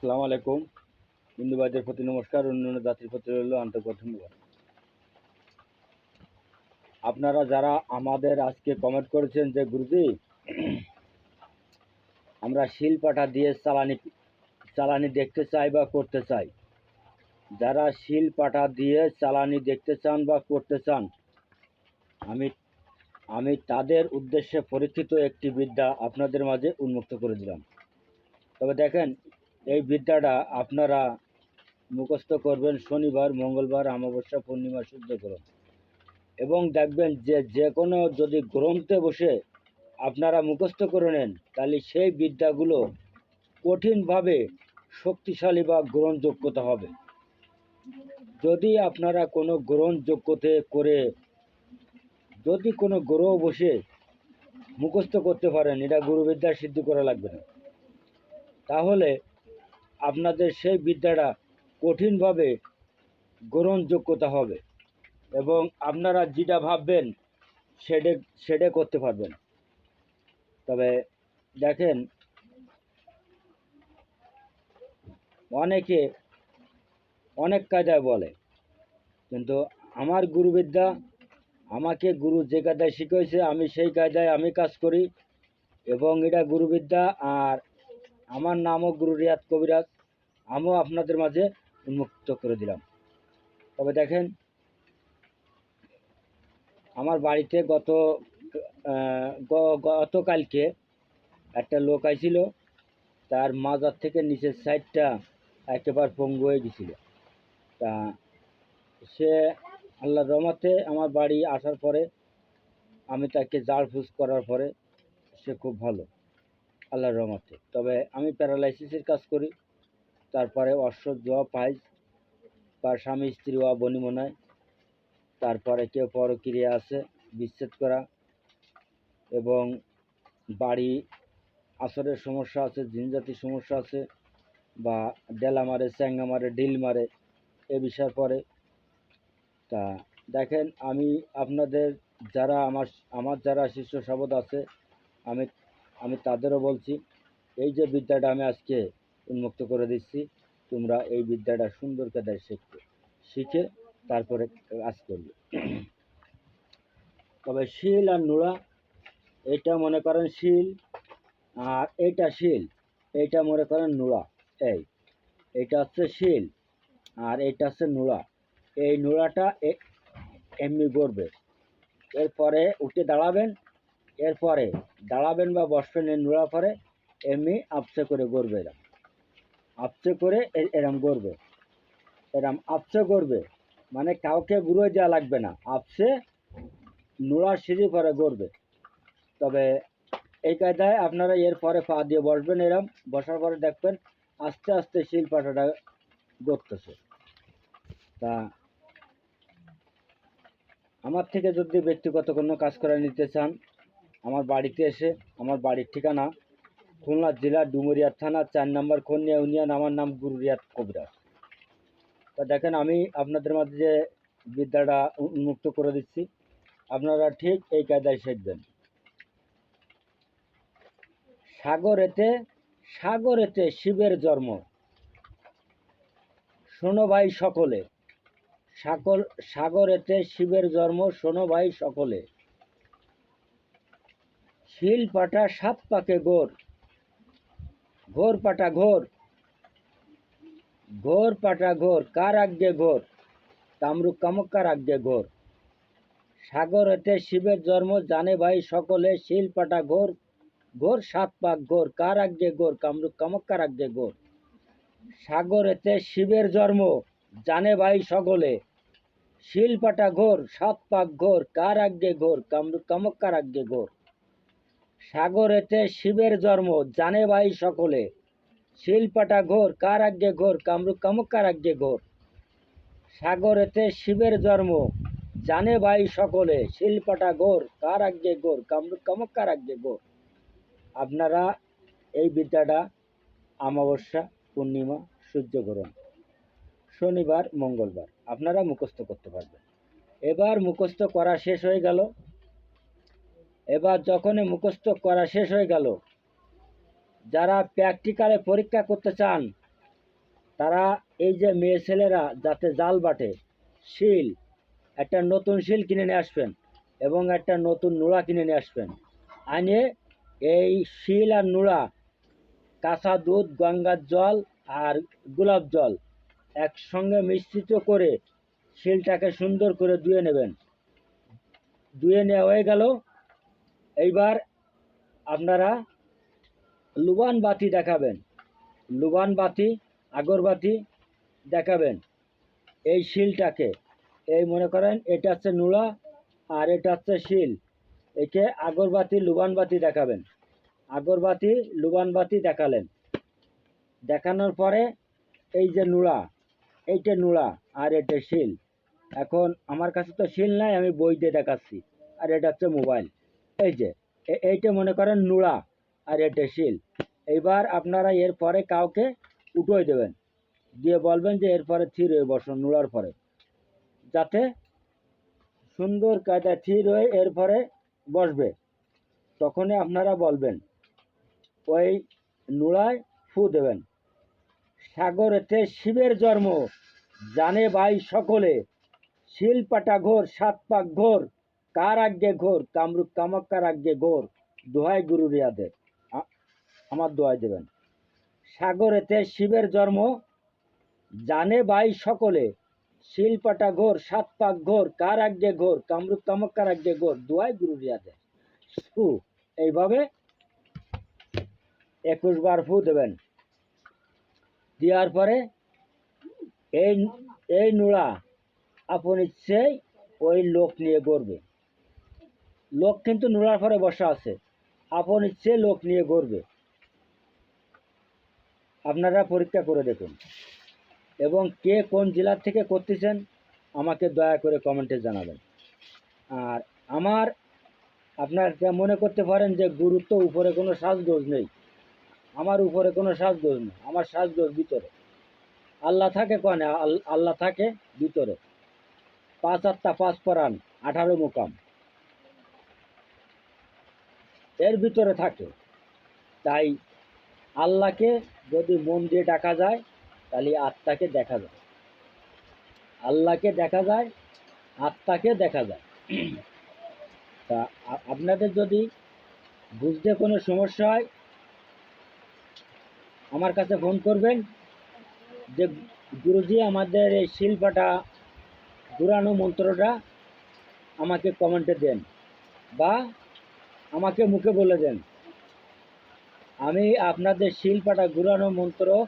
আসসালামু আলাইকুম। হিন্দুবাদের প্রতি নমস্কার অন্যান্য জাতির প্রতি রইল আন্তরিক ধন্যবাদ। আপনারা যারা আমাদের আজকে কমেন্ট করেছেন যে, গুরুজি, আমরা শিলপাটা দিয়ে চালানি চালানি দেখতে চাই বা করতে চাই? যারা শিলপাটা দিয়ে চালানি দেখতে চান বা করতে চান, আমি আমি তাদের উদ্দেশ্যে পরীক্ষিত একটি বিদ্যা আপনাদের মাঝে উন্মুক্ত করে দিলাম। তবে দেখেন এই বিদ্যাটা আপনারা মুখস্থ করবেন শনিবার, মঙ্গলবার, অমাবস্যা, পূর্ণিমা সূর্যগ্রহণ এবং দেখবেন যে যে কোনো যদি গ্রন্থে বসে আপনারা মুখস্থ করে নেন, তাহলে সেই বিদ্যাগুলো কঠিনভাবে শক্তিশালী বা গ্রহণযোগ্যতা হবে। যদি আপনারা কোনো গ্রহণযোগ্যতে করে যদি কোনো গ্রহ বসে মুখস্থ করতে পারেন, এটা গুরুবিদ্যা সিদ্ধি করা লাগবে না। তাহলে আপনাদের সেই বিদ্যাটা কঠিনভাবে গ্রহণযোগ্যতা হবে এবং আপনারা যেটা ভাববেন সেটা সেটা করতে পারবেন। তবে দেখেন, অনেকে অনেক কায়দায় বলে, কিন্তু আমার গুরুবিদ্যা আমাকে গুরু যে কায়দায় শিখিয়েছে, আমি সেই কায়দায় আমি কাজ করি এবং এটা গুরুবিদ্যা আর আমার নামও গুরু রিয়াদ কবিরাজ, আমিও আপনাদের মাঝে উন্মুক্ত করে দিলাম। তবে দেখেন, আমার বাড়িতে গত গতকালকে একটা লোক আইছিল, তার মাজার থেকে নিচের সাইডটা একেবারে পঙ্গু হয়ে গেছিল। তা সে আল্লাহর রহমতে আমার বাড়ি আসার পরে আমি তাকে জাড় ফুস করার পরে সে খুব ভালো। আল্লাহর রহমতে। তবে আমি প্যারালাইসিসের কাজ করি, তারপরে অশ্বজ পাইজ, বা স্বামী, স্ত্রী ওয়া বনিমনায় তারপরে কেউ পরক্রিয়া আছে, বিচ্ছেদ করা এবং বাড়ি আসরের সমস্যা আছে, জিনজাতির সমস্যা আছে, বা ডেলা মারে চ্যাঙ্গা মারে ডিল মারে, এ বিষয়ের পরে। তা দেখেন, আমি আপনাদের যারা আমার আমার যারা শিষ্য শবদ আছে, আমি আমি তাদেরও বলছি, এই যে বিদ্যাটা আমি আজকে উন্মুক্ত করে দিচ্ছি, তোমরা এই বিদ্যাটা সুন্দর কাদায় শিখবে শিখে তারপরে কাজ করবে। তবে শিল আর নোড়া, এটা মনে করেন শিল, আর এইটা শিল এইটা মনে করেন নোড়া, এই, এটা হচ্ছে শিল, আর এইটা হচ্ছে নোড়া, এই নোড়াটা এমনি গড়বে, এরপরে উঠে দাঁড়াবেন এরপরে দাঁড়াবেন বা বসবেন এই নোড়া পরে এমনি আপসে করে গড়বে এরম আপসে করে এরম গড়বে। এরম আপসে গড়বে। মানে কাউকে গুঁড়ো দেওয়া লাগবে না। আপসে নোড়া সিঁড়ি পরে গড়বে। তবে এই কায়দায় আপনারা এর পরে পা দিয়ে বসবেন এরম। বসার পরে দেখবেন আস্তে আস্তে শিল পাটাটা গড়তেছে। তা আমার থেকে যদি ব্যক্তিগত কোনো কাজ করে নিতে চান আমার বাড়িতে এসে, আমার বাড়ির ঠিকানা খুলনা জেলা ডুমুরিয়া থানা, চার নম্বর খনিয়া ইউনিয়ন, আমার নাম গুরুরিয়াত কবিরাজ। তা দেখেন, আমি আপনাদের মাঝে যে বিদ্যাটা উন্মুক্ত করে দিচ্ছি, আপনারা ঠিক এই কায়দায় শিখবেন। সাগরেতে সাগরেতে শিবের জন্ম। শোনো ভাই সকলে সাগর সাগরেতে শিবের জন্ম, শোনো ভাই সকলে। শিল পাটা সাত পাকে গোর। ঘোর পাটা ঘোর। ঘোর পাটা ঘোর, কার আজ্ঞে ঘোর? কামরূপ কামকার আজ্ঞে ঘোর। সাগরেতে শিবের জন্ম, জানে ভাই সকলে শিল পাটা ঘোর। ঘোর সাত পাক ঘোর, কার আজ্ঞে ঘোর? কামরূপ কামকার আজ্ঞে ঘোর। সাগরেতে শিবের জন্ম, জানে ভাই সকলে। শিলপাটা ঘোর, সাত পাক ঘোর, কার আজ্ঞে ঘোর? কামরূপ কামকার আজ্ঞে ঘোর। সাগরেতে শিবের জন্ম, জানে ভাই সকলে। শিলপাটা ঘোর কার আজ্ঞে ঘোর, কামরূপ কামকার আজ্ঞে ঘোর। সাগরেতে শিবের জন্ম, জানে ভাই সকলে। শিলপাটা ঘোর কার আজ্ঞে ঘোর, কামরূপ কামকার আজ্ঞে ঘোর। আপনারা এই বিদ্যাটা অমাবস্যা, পূর্ণিমা, সূর্যগ্রহণ, শনিবার, মঙ্গলবার, আপনারা মুখস্থ করতে পারবেন। এবার মুখস্থ করা শেষ হয়ে গেল। এবার যখনই মুখস্থ করা শেষ হয়ে গেল, যারা প্র্যাকটিক্যালে পরীক্ষা করতে চান, তারা এই যে মেয়ে ছেলেরা যাতে জাল বাটে, শিল, একটা নতুন শিল কিনে নিয়ে আসবেন এবং একটা নতুন নোড়া কিনে নিয়ে আসবেন। আনে এই শিল আর নোড়া, কাঁচা দুধ, গঙ্গার জল আর গোলাপ জল একসঙ্গে মিশ্রিত করে শিলটাকে সুন্দর করে ধুয়ে নেবেন। ধুয়ে নেওয়া হয়ে গেল। এইবার আপনারা লুবান বাতি দেখাবেন। লুবান বাতি আগরবাতি দেখাবেন এই শিলটাকে। এই মনে করেন এটা হচ্ছে নুড়া আর এটা হচ্ছে শিল। একে আগরবাতি লুবান বাতি দেখাবেন। আগরবাতি লুবান বাতি দেখালেন। দেখানোর পরে এই যে নুড়া, এইটা নুড়া আর এটা শিল। এখন আমার কাছে তো শিল নাই, আমি বই দিয়ে দেখাচ্ছি। আর এটা হচ্ছে মোবাইল। এই যে এইটা মনে করেন নুড়া আর এটা শিল। এইবার আপনারা এর পরে কাউকে উঠোয় দেবেন। দিয়ে বলবেন যে এরপরে থির হয়ে বসুন নুড়ার পরে। যাতে সুন্দর কায়দায় থির হয়ে এরপরে বসবে। তখনই আপনারা বলবেন, ওই নুড়ায় ফু দেবেন। সাগরেতে শিবের জন্ম, জানে ভাই সকলে। শিলপাটা ঘোর, সাত পাক ঘোর। কার আজ্ঞে ঘোর? কামরূপ কামাক্কার আজ্ঞে ঘোর। দোহাই গুরু রিয়াদের আমার দোহাই দেবেন। সাগরেতে শিবের জন্ম, জানে ভাই সকলে। শিলপাটা ঘোর, সাত পাক ঘোর, কার আজ্ঞে ঘোর? কামরূপ কামাক্কার আজ্ঞে ঘোর। দোহাই গুরু রিয়াদের ফু এইভাবে একুশ বার ফু দেবেন। দেওয়ার পরে এই এই নোড়া আপন ইচ্ছেই ওই লোক নিয়ে গড়বে। লোক কিন্তু নোড়ার পরে বসা আছে। আপন ইচ্ছে লোক নিয়ে গড়বে আপনারা পরীক্ষা করে দেখুন। এবং কে কোন জেলার থেকে করতেছেন, আমাকে দয়া করে কমেন্টে জানাবেন। আর আমার আপনার যা মনে করতে পারেন যে গুরুত্ব উপরে কোনো সাজগোজ নেই। আমার উপরে কোনো সাজগোজ নেই। আমার সাজগোজ ভিতরে। আল্লাহ থাকে কনে? আল- আল্লাহ থাকে ভিতরে। পাঁচ আটটা পাঁচ পরাণ, আঠারো মোকাম। এর ভিতরে থাকে। তাই আল্লাহকে যদি মন দিয়ে ডাকা যায়, তাহলে আত্মাকে দেখা যায়। আল্লাহকে দেখা যায়, আত্মাকে দেখা যায়। তা আপনাদের যদি বুঝতে কোনো সমস্যা হয়, আমার কাছে ফোন করবেন। যে গুরুজি, আমাদের এই শিল্পটা ঘুরানো মন্ত্রটা আমাকে কমেন্টে দেন। বা আমাকে মুখে বলে দেন। আমি আপনাদের শিল্পটা ঘুরানো মন্ত্র,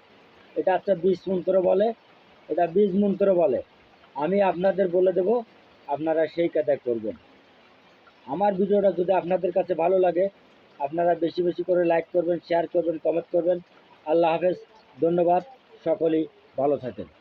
এটা একটা বীজ মন্ত্র বলে, এটা বীজ মন্ত্র বলে। আমি আপনাদের বলে দেব, আপনারা সেই কাজটা করবেন। আমার ভিডিওটা যদি আপনাদের কাছে ভালো লাগে, আপনারা বেশি বেশি করে লাইক করবেন শেয়ার করবেন কমেন্ট করবেন। আল্লাহ হাফেজ, ধন্যবাদ, সকলেই ভালো থাকেন।